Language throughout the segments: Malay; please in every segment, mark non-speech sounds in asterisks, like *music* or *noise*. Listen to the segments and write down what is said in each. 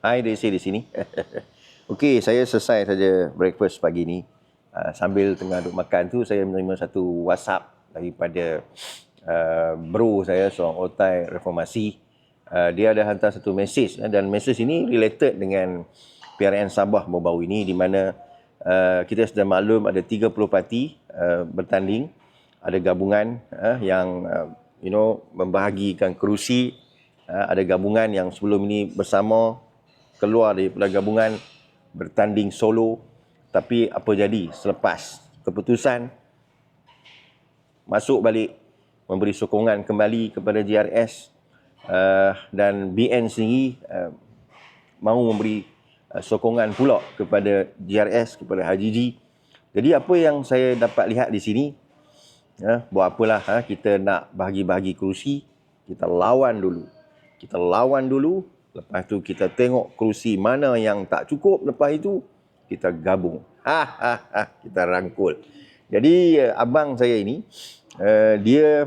Hai Desi di sini. *laughs* Okey, saya selesai saja breakfast pagi ni. Uh, sambil tengah duduk makan tu, saya menerima satu WhatsApp daripada uh, bro saya, seorang otai reformasi. Uh, dia ada hantar satu mesej dan mesej ini related dengan PRN Sabah baru-baru ini di mana uh, kita sudah maklum ada 30 parti uh, bertanding. Ada gabungan uh, yang uh, you know membahagikan kerusi. Uh, ada gabungan yang sebelum ini bersama keluar daripada gabungan bertanding solo tapi apa jadi selepas keputusan masuk balik memberi sokongan kembali kepada GRS uh, dan BN sendiri uh, mahu memberi uh, sokongan pula kepada GRS kepada Haji Ji. Jadi apa yang saya dapat lihat di sini uh, buat apalah uh, kita nak bahagi-bahagi kerusi kita lawan dulu. Kita lawan dulu Lepas tu kita tengok kerusi mana yang tak cukup. Lepas itu kita gabung. Ha, ha, ha, kita rangkul. Jadi uh, abang saya ini, uh, dia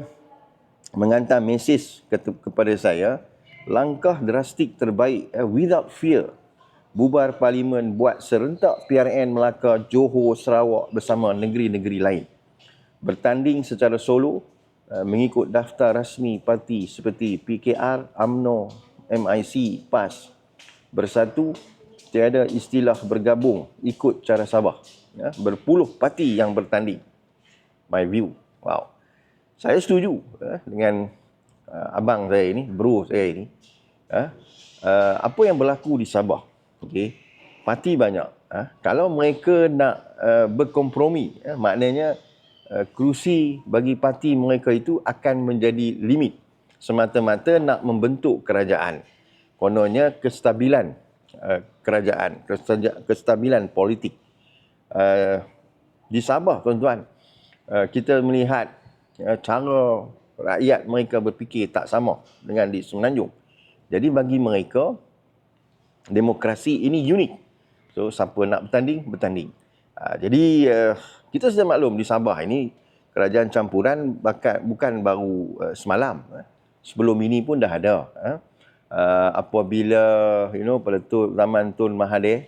mengantar mesej ke kepada saya, langkah drastik terbaik uh, without fear. Bubar parlimen buat serentak PRN Melaka, Johor, Sarawak bersama negeri-negeri lain. Bertanding secara solo uh, mengikut daftar rasmi parti seperti PKR, AMNO, MIC, PAS bersatu tiada istilah bergabung ikut cara Sabah. Ya, berpuluh parti yang bertanding. My view. Wow. Saya setuju ya, dengan uh, abang saya ini bro saya ini. Ya, uh, apa yang berlaku di Sabah okey? Parti banyak ya, kalau mereka nak uh, berkompromi ya, maknanya uh, kerusi bagi parti mereka itu akan menjadi limit semata-mata nak membentuk kerajaan. Kononnya kestabilan uh, kerajaan, kestabilan politik. Uh, di Sabah, tuan-tuan, uh, kita melihat uh, cara rakyat mereka berfikir tak sama dengan di Semenanjung. Jadi bagi mereka, demokrasi ini unik. So, siapa nak bertanding, bertanding. Uh, jadi, uh, kita sudah maklum di Sabah ini, kerajaan campuran bukan baru uh, semalam. Uh sebelum ini pun dah ada. Eh? Uh, apabila you know pada tu zaman Tun Mahathir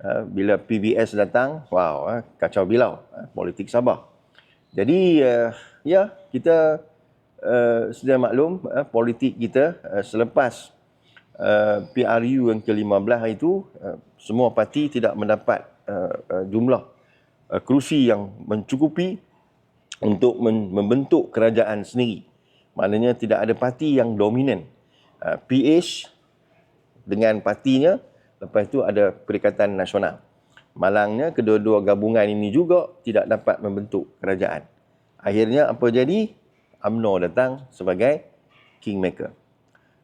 uh, bila PBS datang, wow, uh, kacau bilau uh, politik Sabah. Jadi uh, ya kita uh, sudah maklum uh, politik kita uh, selepas uh, PRU yang ke-15 itu uh, semua parti tidak mendapat uh, uh, jumlah uh, kerusi yang mencukupi untuk membentuk kerajaan sendiri. Maknanya tidak ada parti yang dominan. Uh, PH dengan partinya, lepas itu ada Perikatan Nasional. Malangnya kedua-dua gabungan ini juga tidak dapat membentuk kerajaan. Akhirnya apa jadi? AMNO datang sebagai kingmaker.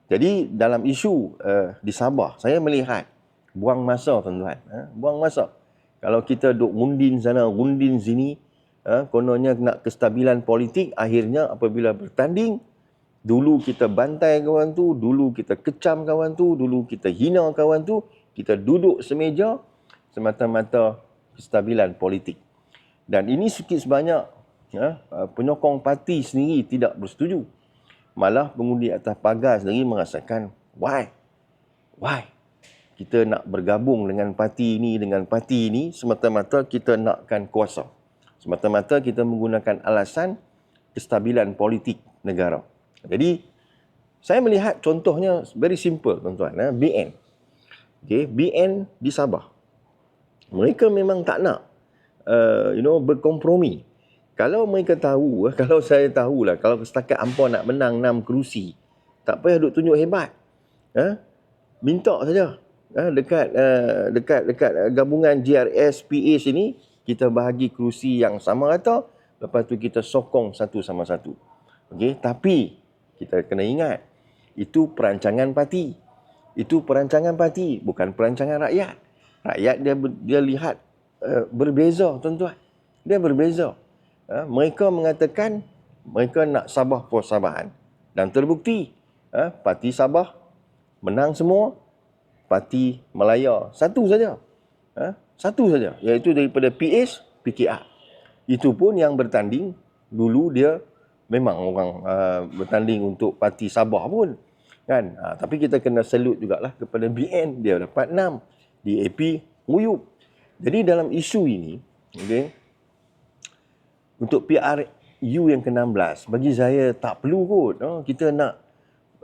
Jadi dalam isu uh, di Sabah, saya melihat buang masa tuan-tuan. Uh, buang masa. Kalau kita duk undin sana, undin sini, Ha, kononnya nak kestabilan politik, akhirnya apabila bertanding, dulu kita bantai kawan tu, dulu kita kecam kawan tu, dulu kita hina kawan tu, kita duduk semeja semata-mata kestabilan politik. Dan ini sikit sebanyak ya, penyokong parti sendiri tidak bersetuju. Malah pengundi atas pagar sendiri merasakan, why? Why? Kita nak bergabung dengan parti ini, dengan parti ini, semata-mata kita nakkan kuasa semata-mata kita menggunakan alasan kestabilan politik negara. Jadi saya melihat contohnya very simple tuan-tuan, eh? BN. Okay, BN di Sabah. Mereka memang tak nak uh, you know berkompromi. Kalau mereka tahu, eh, *laughs* kalau saya tahulah kalau setakat ampa nak menang 6 kerusi, tak payah duk tunjuk hebat. Eh? Minta saja. Eh? Dekat uh, dekat dekat gabungan GRS PH ini kita bahagi kerusi yang sama rata, lepas tu kita sokong satu sama satu. Okey, tapi kita kena ingat itu perancangan parti. Itu perancangan parti, bukan perancangan rakyat. Rakyat dia dia lihat uh, berbeza, tuan-tuan. Dia berbeza. Uh, mereka mengatakan mereka nak Sabah persabahan dan terbukti uh, parti Sabah menang semua, parti Melaya satu saja. Uh, satu saja, iaitu daripada PH, PKR. Itu pun yang bertanding, dulu dia memang orang uh, bertanding untuk parti Sabah pun. Kan? Ha, tapi kita kena salute jugalah kepada BN. Dia dapat 6. DAP nguyup. Jadi dalam isu ini, okay, untuk PRU yang ke-16, bagi saya tak perlu kot. Oh, kita nak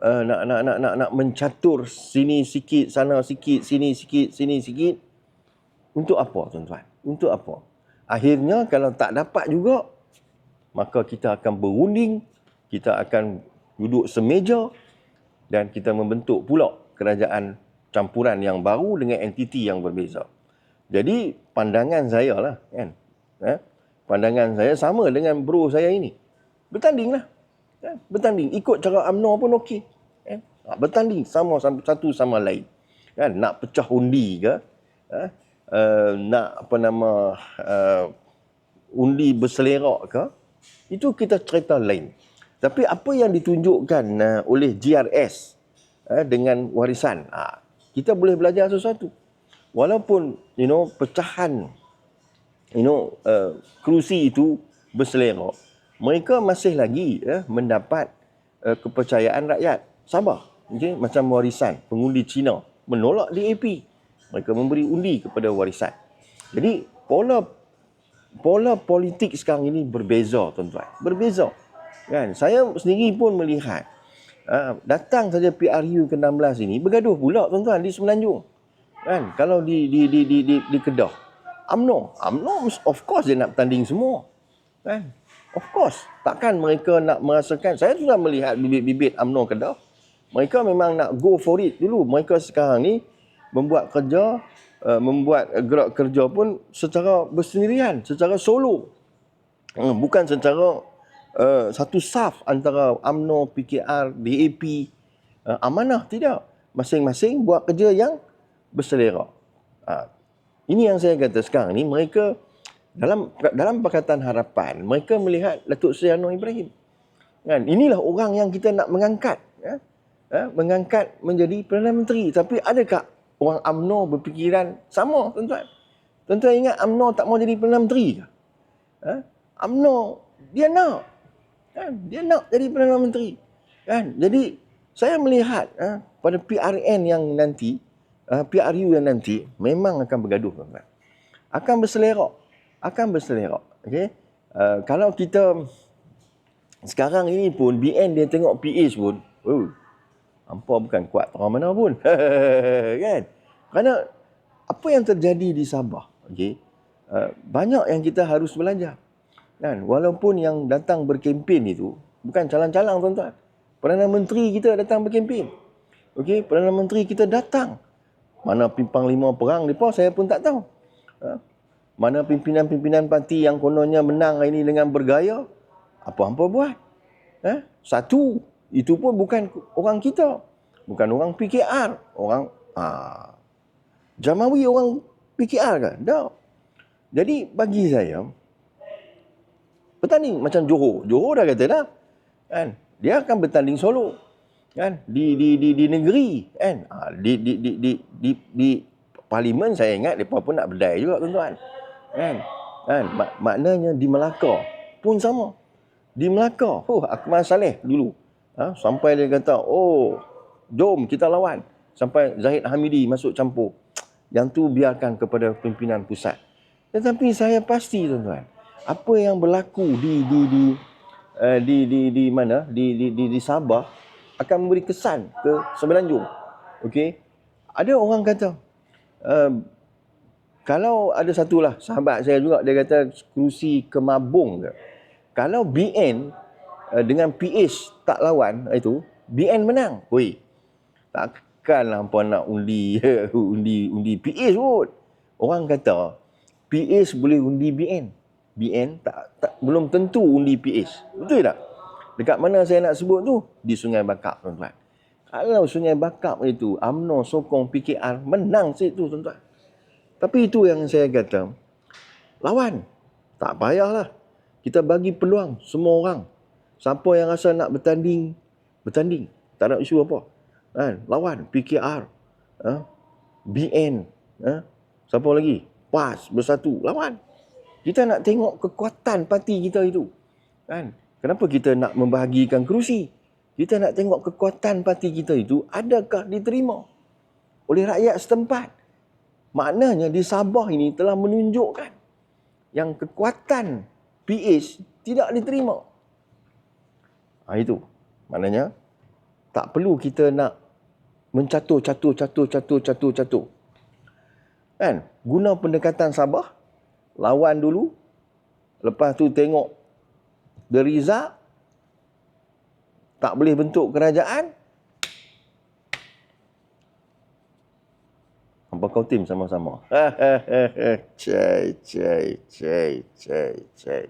uh, nak, nak nak nak nak mencatur sini sikit, sana sikit, sini sikit, sini sikit. Untuk apa tuan-tuan? Untuk apa? Akhirnya kalau tak dapat juga, maka kita akan berunding, kita akan duduk semeja dan kita membentuk pula kerajaan campuran yang baru dengan entiti yang berbeza. Jadi pandangan saya lah kan. Eh? Pandangan saya sama dengan bro saya ini. Bertanding lah. Eh? Bertanding. Ikut cara UMNO pun okey. Eh? Bertanding sama, sama satu sama lain. Kan? Nak pecah undi ke? Eh? Uh, nak apa nama uh, undi berselerak ke? Itu kita cerita lain. Tapi apa yang ditunjukkan uh, oleh GRS uh, dengan warisan, uh, kita boleh belajar sesuatu walaupun you know pecahan you know uh, kerusi itu berselerak mereka masih lagi uh, mendapat uh, kepercayaan rakyat sabar okay? macam warisan pengundi Cina menolak DAP mereka memberi undi kepada warisan. Jadi pola pola politik sekarang ini berbeza tuan-tuan. Berbeza. Kan? Saya sendiri pun melihat uh, datang saja PRU ke-16 ini bergaduh pula tuan-tuan di Semenanjung. Kan? Kalau di di di di di, di Kedah. UMNO. UMNO of course dia nak bertanding semua. Kan? Of course. Takkan mereka nak merasakan saya sudah melihat bibit-bibit UMNO Kedah. Mereka memang nak go for it dulu. Mereka sekarang ni membuat kerja uh, membuat gerak kerja pun secara bersendirian secara solo uh, bukan secara uh, satu saf antara UMNO PKR DAP uh, amanah tidak masing-masing buat kerja yang berselerak. Ha, ini yang saya kata sekarang ni mereka dalam dalam Pakatan Harapan mereka melihat Datuk Seri Anwar Ibrahim. Kan? Inilah orang yang kita nak mengangkat. Ya? Ya? Mengangkat menjadi Perdana Menteri. Tapi adakah orang UMNO berfikiran sama tuan-tuan? Tuan-tuan ingat UMNO tak mau jadi Perdana Menteri ke? Ha? UMNO dia nak. Kan? Dia nak jadi Perdana Menteri. Kan? Jadi saya melihat ha, pada PRN yang nanti uh, ah, PRU yang nanti memang akan bergaduh tuan Akan berselerak. Akan berselerak. Okay? Uh, kalau kita sekarang ini pun BN dia tengok PH pun, oh, hampa bukan kuat orang mana pun. *laughs* kan? Kerana apa yang terjadi di Sabah, okay? uh, banyak yang kita harus belajar. Kan? Walaupun yang datang berkempen itu bukan calang-calang tuan-tuan. Perdana Menteri kita datang berkempen. Okey, Perdana Menteri kita datang mana pimpang lima perang depa saya pun tak tahu. Ha? Mana pimpinan-pimpinan parti yang kononnya menang ini dengan bergaya? Apa-apa buat? Ha? Satu, itu pun bukan orang kita. Bukan orang PKR. Orang ha, Jamawi orang PKR kan? Tak. Jadi bagi saya, petani macam Johor. Johor dah kata dah. Kan? Dia akan bertanding solo kan di di di di negeri kan ha, di, di di di di di parlimen saya ingat depa pun nak berdai juga tuan-tuan kan kan mak, maknanya di Melaka pun sama di Melaka oh Akmal Saleh dulu ha, sampai dia kata oh jom kita lawan sampai Zahid Hamidi masuk campur yang tu biarkan kepada pimpinan pusat tetapi saya pasti tuan-tuan apa yang berlaku di di di uh, di, di di mana di di di, di Sabah akan memberi kesan ke Semenanjung. Okey. Ada orang kata kalau ada satulah sahabat saya juga dia kata kerusi kemabung ke. Kalau BN dengan PH tak lawan itu, BN menang. Oi. Takkanlah apa nak undi *laughs* undi undi PH pun. Orang kata PH boleh undi BN. BN tak, tak belum tentu undi PH. Betul tak? Dekat mana saya nak sebut tu? Di Sungai Bakap, tuan-tuan. Kalau Sungai Bakap itu, UMNO sokong PKR, menang situ, tuan-tuan. Tapi itu yang saya kata, lawan. Tak payahlah. Kita bagi peluang semua orang. Siapa yang rasa nak bertanding, bertanding. Tak ada isu apa. Kan? Lawan, PKR. Ha? BN. Ha? Siapa lagi? PAS, bersatu. Lawan. Kita nak tengok kekuatan parti kita itu. Kan? Kenapa kita nak membahagikan kerusi? Kita nak tengok kekuatan parti kita itu adakah diterima oleh rakyat setempat. Maknanya di Sabah ini telah menunjukkan yang kekuatan PH tidak diterima. Ha, itu. Maknanya tak perlu kita nak mencatur, catur, catur, catur, catur, catur. Kan? Guna pendekatan Sabah, lawan dulu, lepas tu tengok the result, tak boleh bentuk kerajaan, Apa kau tim sama-sama? *laughs* Cai, cai, cai, cai, cai.